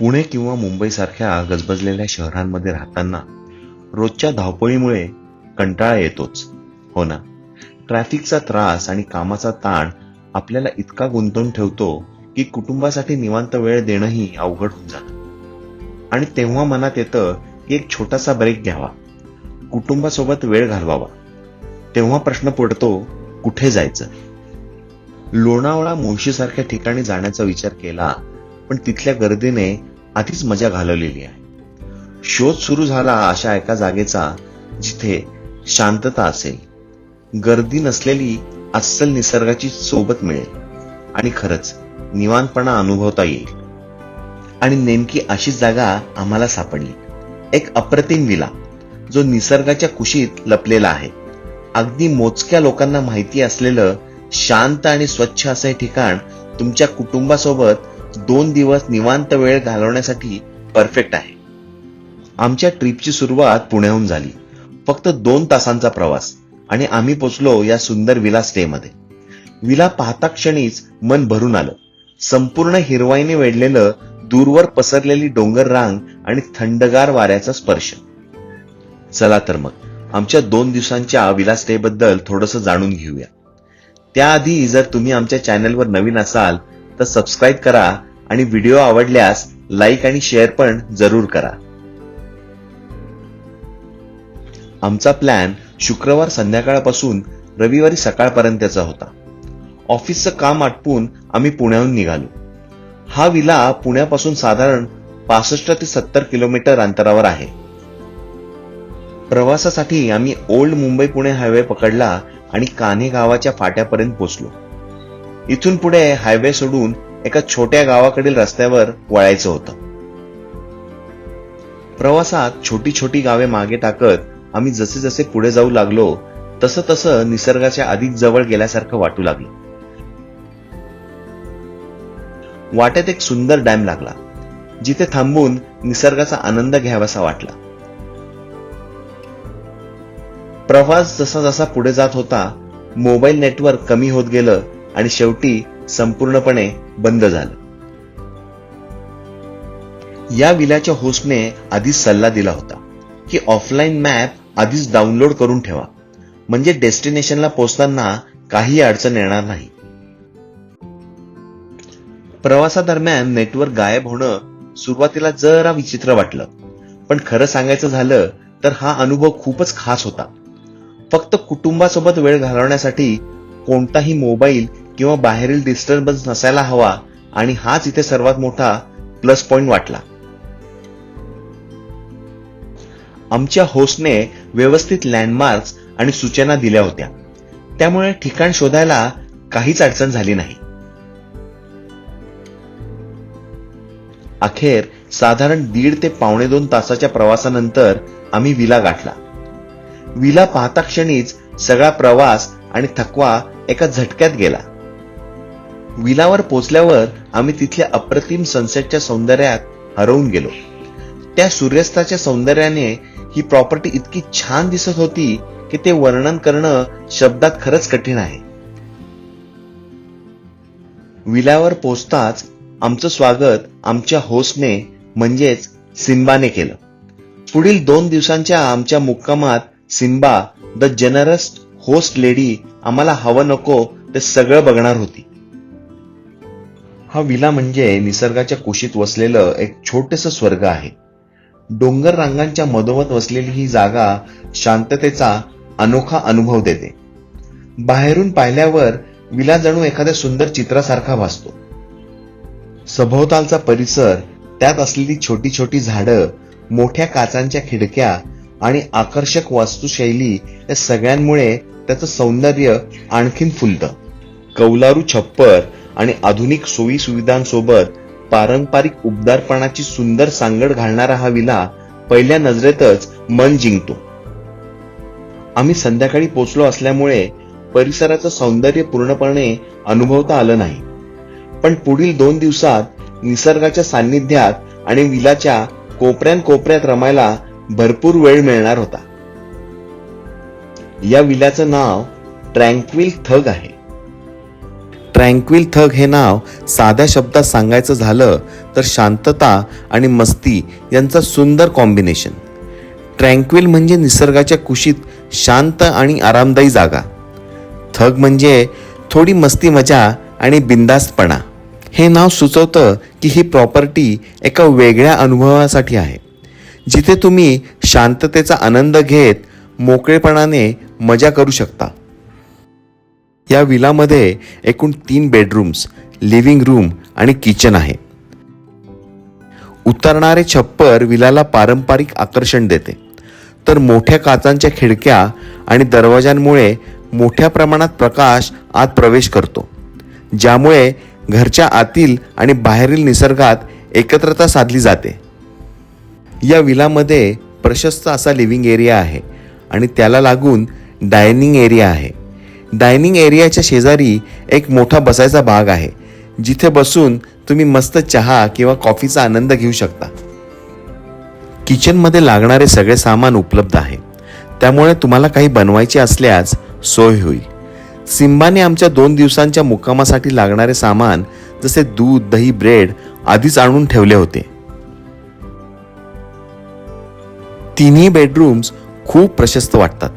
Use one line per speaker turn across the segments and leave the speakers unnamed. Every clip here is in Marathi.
पुणे किंवा मुंबईसारख्या गजबजलेल्या शहरांमध्ये राहताना रोजच्या धावपळीमुळे कंटाळा येतोच. हो ना? ट्रॅफिकचा त्रास आणि कामाचा ताण आपल्याला इतका गुंतवून ठेवतो की कुटुंबासाठी निवांत वेळ देणंही अवघड होऊन जातं. आणि तेव्हा मनात येतं की एक छोटासा ब्रेक घ्यावा. कुटुंबासोबत वेळ घालवावा. तेव्हा प्रश्न पडतो कुठे जायचं? लोणावळा मुळशीसारख्या ठिकाणी जाण्याचा विचार केला पण तिथल्या गर्दीने आधीच मजा घालवलेली आहे. शोध सुरू झाला अशा एका जागेचा जिथे शांतता असेल. गर्दी नसलेली अस्सल निसर्गाची सोबत मिळेल. आणि खरंच निवांतपणा अनुभवता येईल. आणि नेमकी अशीच जागा आम्हाला सापडली. एक अप्रतिम विला जो निसर्गाच्या कुशीत लपलेला आहे. अगदी मोजक्या लोकांना माहिती असलेलं शांत आणि स्वच्छ असं हे ठिकाण तुमच्या कुटुंबासोबत दोन दिवस निवांत वेळ घालवण्यासाठी परफेक्ट आहे. आमच्या ट्रिपची सुरुवात पुण्याहून झाली. फक्त दोन तासांचा प्रवास आणि आम्ही पोचलो या सुंदर विला स्टेमध्ये. विला पाहता क्षणीच मन भरून आलं. संपूर्ण हिरवाईने वेढलेलं दूरवर पसरलेली डोंगर रांग आणि थंडगार वाऱ्याचा स्पर्श. चला तर मग आमच्या दोन दिवसांच्या विला स्टे बद्दल थोडस जाणून घेऊया. त्याआधी जर तुम्ही आमच्या चॅनलवर नवीन असाल तर सबस्क्राईब करा आणि व्हिडिओ आवडल्यास लाईक आणि शेअर पण जरूर करा. आमचा प्लॅन शुक्रवार संध्याकाळपासून रविवारी सकाळपर्यंतचा होता. ऑफिसचं काम आटपून आम्ही पुण्याहून निघालो. हा विला पुण्यापासून साधारण पासष्ट ते सत्तर किलोमीटर अंतरावर आहे. प्रवासासाठी आम्ही ओल्ड मुंबई पुणे हायवे पकडला आणि कान्हे गावाच्या फाट्यापर्यंत पोहोचलो इथून पुढे हायवे सोडून एका छोट्या गावाकडील रस्त्यावर वळायचं होतं. प्रवासात छोटी छोटी गावे मागे टाकत आम्ही जसे जसे पुढे जाऊ लागलो तसं तसं निसर्गाच्या अधिक जवळ गेल्यासारखं वाटू लागलं. वाटेत एक सुंदर डॅम लागला जिथे थांबून निसर्गाचा आनंद घ्यावासा वाटला. प्रवास जसा जसा पुढे जात होता मोबाईल नेटवर्क कमी होत गेलं आणि शेवटी संपूर्णपणे बंद झालं. या विल्याच्या होस्टने आधीच सल्ला दिला होता की ऑफलाईन मॅप आधीच डाउनलोड करून ठेवा. म्हणजे डेस्टिनेशनला पोहोचताना काही अडचण येणार नाही. प्रवासादरम्यान नेटवर्क गायब होणं सुरुवातीला जरा विचित्र वाटलं. पण खरं सांगायचं झालं तर हा अनुभव खूपच खास होता. फक्त कुटुंबासोबत वेळ घालवण्यासाठी कोणताही मोबाईल किंवा बाहेरील डिस्टर्बन्स नसायला हवा आणि हाच इथे सर्वात मोठा प्लस पॉइंट वाटला. आमच्या होस्टने व्यवस्थित लँडमार्क्स आणि सूचना दिल्या होत्या. त्यामुळे ठिकाण शोधायला काहीच अडचण झाली नाही. अखेर साधारण दीड ते पावणे दोन तासाच्या प्रवासानंतर आम्ही विला गाठला. विला पाहता क्षणीच सगळा प्रवास आणि थकवा एका झटक्यात गेला. विलावर पोचल्यावर आम्ही तिथल्या अप्रतिम सनसेटच्या सौंदर्यात हरवून गेलो. त्या सूर्यास्ताच्या सौंदर्याने ही प्रॉपर्टी इतकी छान दिसत होती की ते वर्णन करणं शब्दात खरंच कठीण आहे. विलावर पोचताच आमचं स्वागत आमच्या होस्टने म्हणजेच सिम्बाने केलं. पुढील दोन दिवसांच्या आमच्या मुक्कामात Simba the generous host lady आम्हाला हवं नको ते सगळं बघणार होती. हा विला म्हणजे निसर्गाच्या कुशीत वसलेलं एक छोटस स्वर्ग आहे. डोंगर रांगांच्या मधोमध वसलेली ही जागा शांततेचा अनोखा अनुभव देते. बाहेरून पाहिल्यावर विला जणू एखाद्या सुंदर चित्रासारखा भासतो. सभोवतालचा परिसर त्यात असलेली छोटी छोटी झाडं मोठ्या काचांच्या खिडक्या आणि आकर्षक वास्तुशैली या सगळ्यांमुळे त्याचं सौंदर्य आणखीन फुलतं. कौलारू छप्पर आणि आधुनिक सोयी सुविधांसोबत पारंपरिक उबदारपणाची सुंदर सांगड घालणारा हा विला पहिल्या नजरेतच मन जिंकतो. आम्ही संध्याकाळी पोचलो असल्यामुळे परिसराचं सौंदर्य पूर्णपणे अनुभवता आलं नाही. पण पुढील दोन दिवसात निसर्गाच्या सान्निध्यात आणि विलाच्या कोपऱ्यान कोपऱ्यात रमायला भरपूर वेळ मिळणार होता. या विल्याचं नाव ट्रँक्विल थग आहे. ट्रँक्विल थग हे नाव साध्या शब्दात सांगायचं झालं तर शांतता आणि मस्ती यांचा सुंदर कॉम्बिनेशन ट्रँक्विल म्हणजे निसर्गाच्या कुशीत शांत आणि आरामदायी जागा. थग म्हणजे थोडी मस्ती मजा आणि बिंदास्तपणा. हे नाव सुचवतं की ही प्रॉपर्टी एका वेगळ्या अनुभवासाठी आहे. जिथे तुम्ही शांततेचा आनंद घेत मोकळेपणाने मजा करू शकता. या विलामध्ये एकूण तीन बेडरूम्स लिव्हिंग रूम आणि किचन आहे. उतरणारे छप्पर विलाला पारंपरिक आकर्षण देते. तर मोठ्या काचांच्या खिडक्या आणि दरवाजांमुळे मोठ्या प्रमाणात प्रकाश आत प्रवेश करतो. ज्यामुळे घरच्या आतील आणि बाहेरील निसर्गात एकत्रता साधली जाते. या विलामध्ये प्रशस्त असा लिव्हिंग एरिया आहे आणि त्याला लागून डायनिंग एरिया आहे. डायनिंग एरियाच्या शेजारी एक मोठा बसायचा भाग आहे. जिथे बसून तुम्ही मस्त चहा किंवा कॉफीचा आनंद घेऊ शकता. किचनमध्ये लागणारे सगळे सामान उपलब्ध आहे. त्यामुळे तुम्हाला काही बनवायचे असल्यास सोय होईल. सिम्बाने आमच्या दोन दिवसांच्या मुक्कामासाठी लागणारे सामान जसे दूध दही ब्रेड आधीच आणून ठेवले होते. तिन्ही बेडरूम्स खूप प्रशस्त वाटतात.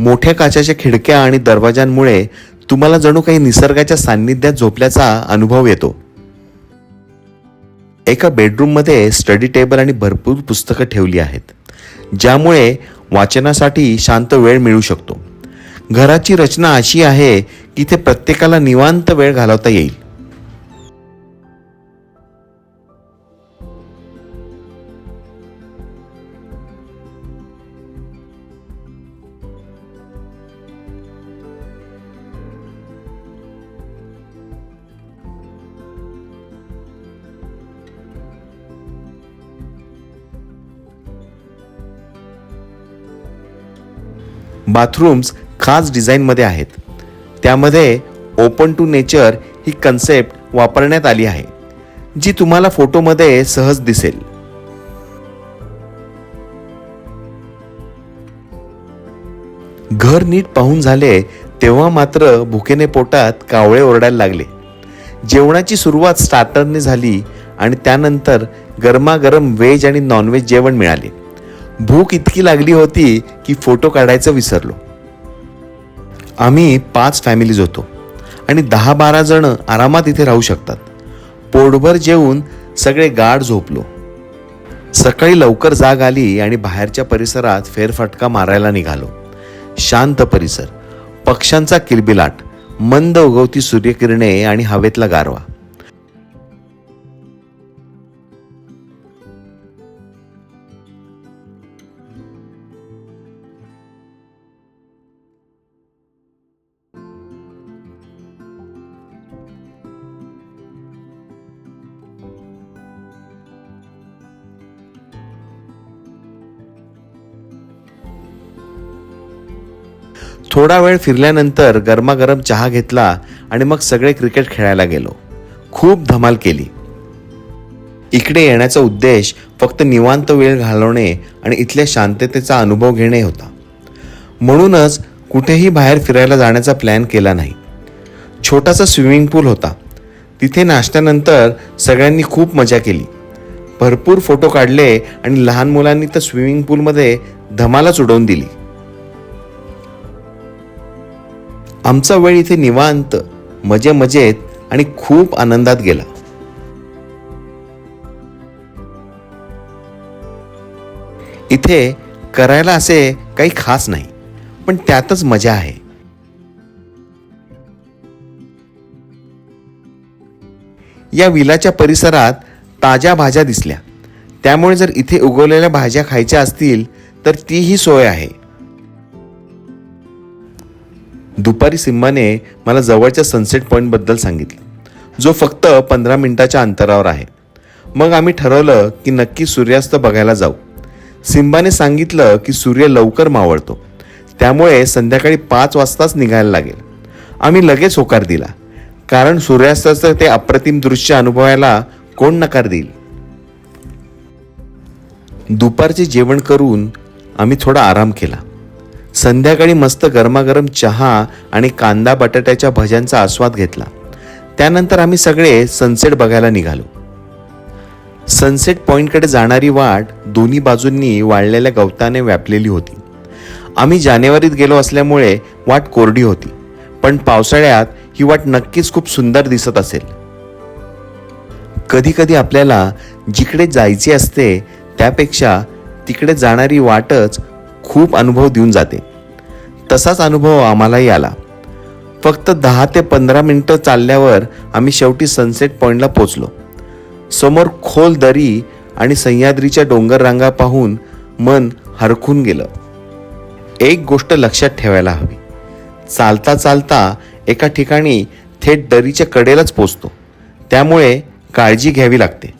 मोठ्या काचाच्या खिडक्या आणि दरवाजांमुळे तुम्हाला जणू काही निसर्गाच्या सान्निध्यात झोपल्याचा अनुभव येतो. एका बेडरूममध्ये स्टडी टेबल आणि भरपूर पुस्तकं ठेवली आहेत ज्यामुळे वाचनासाठी शांत वेळ मिळू शकतो. घराची रचना अशी आहे की ते प्रत्येकाला निवांत वेळ घालवता येईल. बाथरूम्स खास डिझाईनमध्ये आहेत. त्यामध्ये ओपन टू नेचर ही कन्सेप्ट वापरण्यात आली आहे जी तुम्हाला फोटोमध्ये सहज दिसेल. घर नीट पाहून झाले तेव्हा मात्र भुकेने पोटात कावळे ओरडायला लागले. जेवणाची सुरुवात स्टार्टरने झाली आणि त्यानंतर गरमागरम व्हेज आणि नॉनव्हेज जेवण मिळाले. भूक इतकी लागली होती की फोटो काढायचं विसरलो. आम्ही पाच फॅमिलीज होतो आणि दहा बारा जण आरामात इथे राहू शकतात. पोटभर जेवून सगळे गाढ झोपलो. सकाळी लवकर जाग आली आणि बाहेरच्या परिसरात फेरफटका मारायला निघालो. शांत परिसर पक्ष्यांचा किलबिलाट मंद उगवती सूर्यकिरणे आणि हवेतला गारवा. थोडा वेळ फिरल्यानंतर गरमागरम चहा घेतला आणि मग सगळे क्रिकेट खेळायला गेलो. खूप धमाल केली. इकडे येण्याचा उद्देश फक्त निवांत वेळ घालवणे आणि इथल्या शांततेचा अनुभव घेणे होता. म्हणूनच कुठेही बाहेर फिरायला जाण्याचा प्लॅन केला नाही. छोटासा स्विमिंग पूल होता. तिथे नाश्त्यानंतर सगळ्यांनी खूप मजा केली. भरपूर फोटो काढले आणि लहान मुलांनी तर स्विमिंग पूलमध्ये धमालाच उडवून दिली. आमचा वेळ इथे निवांत मजे मजेत आणि खूप आनंदात गेला. इथे करायला असे काही खास नाही पण त्यातच मजा आहे. या विलाच्या परिसरात ताज्या भाज्या दिसल्या. त्यामुळे जर इथे उगवलेल्या भाज्या खायच्या असतील तर तीही सोय आहे. दुपारी सिम्बाने मला जवळच्या सनसेट पॉईंटबद्दल सांगितलं. जो फक्त पंधरा मिनिटाच्या अंतरावर आहे. मग आम्ही ठरवलं की नक्की सूर्यास्त बघायला जाऊ. सिम्बाने सांगितलं की सूर्य लवकर मावळतो. त्यामुळे संध्याकाळी पाच वाजताच निघायला लागेल. आम्ही लगेच होकार दिला. कारण सूर्यास्ताचं ते अप्रतिम दृश्य अनुभवायला कोण नकार देईल? दुपारचे जेवण करून आम्ही थोडा आराम केला. संध्याकाळी मस्त गरमागरम चहा आणि कांदा बटाट्याच्या भज्यांचा आस्वाद घेतला. त्यानंतर आम्ही सगळे सनसेट बघायला निघालो. सनसेट पॉईंटकडे जाणारी वाट दोन्ही बाजूंनी वाळलेल्या गवताने व्यापलेली होती. आम्ही जानेवारीत गेलो असल्यामुळे वाट कोरडी होती पण पावसाळ्यात ही वाट नक्कीच खूप सुंदर दिसत असेल. कधी कधी आपल्याला जिकडे जायचे असते त्यापेक्षा तिकडे जाणारी वाटच खूप अनुभव देऊन जाते. तसाच अनुभव आम्हालाही आला. फक्त दहा ते पंधरा मिनटं चालल्यावर आम्ही शेवटी सनसेट पॉईंटला पोचलो समोर खोल दरी आणि सह्याद्रीच्या डोंगर रांगा पाहून मन हरखून गेलं. एक गोष्ट लक्षात ठेवायला हवी. चालता चालता एका ठिकाणी थेट दरीच्या कडेलाच पोचतो त्यामुळे काळजी घ्यावी लागते.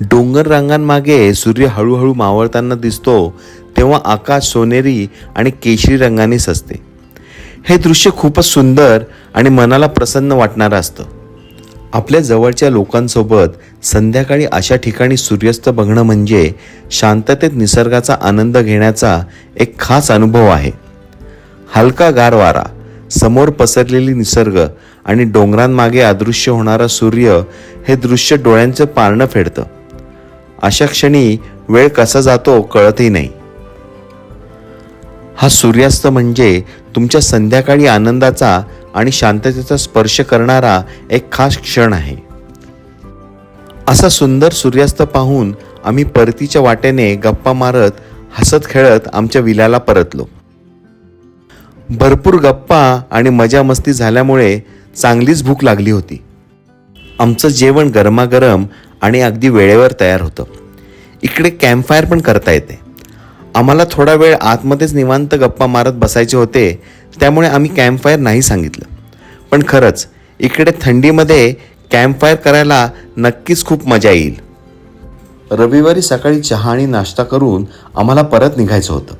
डोंगर रांगांमागे सूर्य हळूहळू मावळताना दिसतो तेव्हा आकाश सोनेरी आणि केशरी रंगाने सजते. हे दृश्य खूपच सुंदर आणि मनाला प्रसन्न वाटणारं असतं. आपल्या जवळच्या लोकांसोबत संध्याकाळी अशा ठिकाणी सूर्यास्त बघणं म्हणजे शांततेत निसर्गाचा आनंद घेण्याचा एक खास अनुभव आहे. हलका गार वारा समोर पसरलेली निसर्ग आणि डोंगरांमागे अदृश्य होणारा सूर्य हे दृश्य डोळ्यांचं पारणं फेडतं. अशा क्षणी वेळ कसा जातो कळतही नाही. हा सूर्यास्त म्हणजे तुमच्या संध्याकाळी आनंदाचा आणि शांततेचा स्पर्श करणारा एक खास क्षण आहे. असा सुंदर सूर्यास्त पाहून आम्ही परतीच्या वाटेने गप्पा मारत हसत खेळत आमच्या विल्याला परतलो. भरपूर गप्पा आणि मजा मस्ती झाल्यामुळे चांगलीच भूक लागली होती. आमचं जेवण गरमागरम आणि अगदी वेळेवर तयार होतं. इकडे कॅम्पफायर पण करता येते. आम्हाला थोडा वेळ आतमध्येच निवांत गप्पा मारत बसायचे होते त्यामुळे आम्ही कॅम्पफायर नाही सांगितलं. पण खरंच इकडे थंडीमध्ये कॅम्पफायर करायला नक्कीच खूप मजा येईल. रविवारी सकाळी चहा आणि नाश्ता करून आम्हाला परत निघायचं होतं.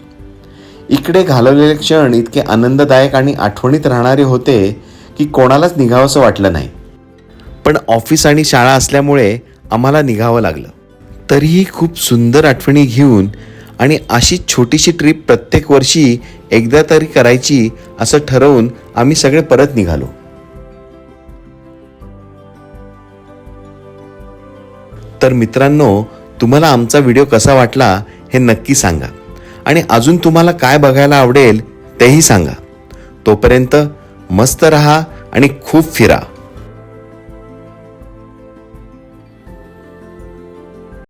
इकडे घालवलेले क्षण इतके आनंददायक आणि आठवणीत राहणारे होते की कोणालाच निघावंसं वाटलं नाही. पण ऑफिस आणि शाळा असल्यामुळे आम्हाला निघावं लागलं. तरीही खूप सुंदर आठवणी घेऊन आणि अशी छोटीशी ट्रिप प्रत्येक वर्षी एकदा तरी करायची असं ठरवून आम्ही सगळे परत निघालो. तर मित्रांनो तुम्हाला आमचा व्हिडिओ कसा वाटला हे नक्की सांगा. आणि अजून तुम्हाला काय बघायला आवडेल तेही सांगा. तोपर्यंत मस्त रहा आणि खूप फिरा.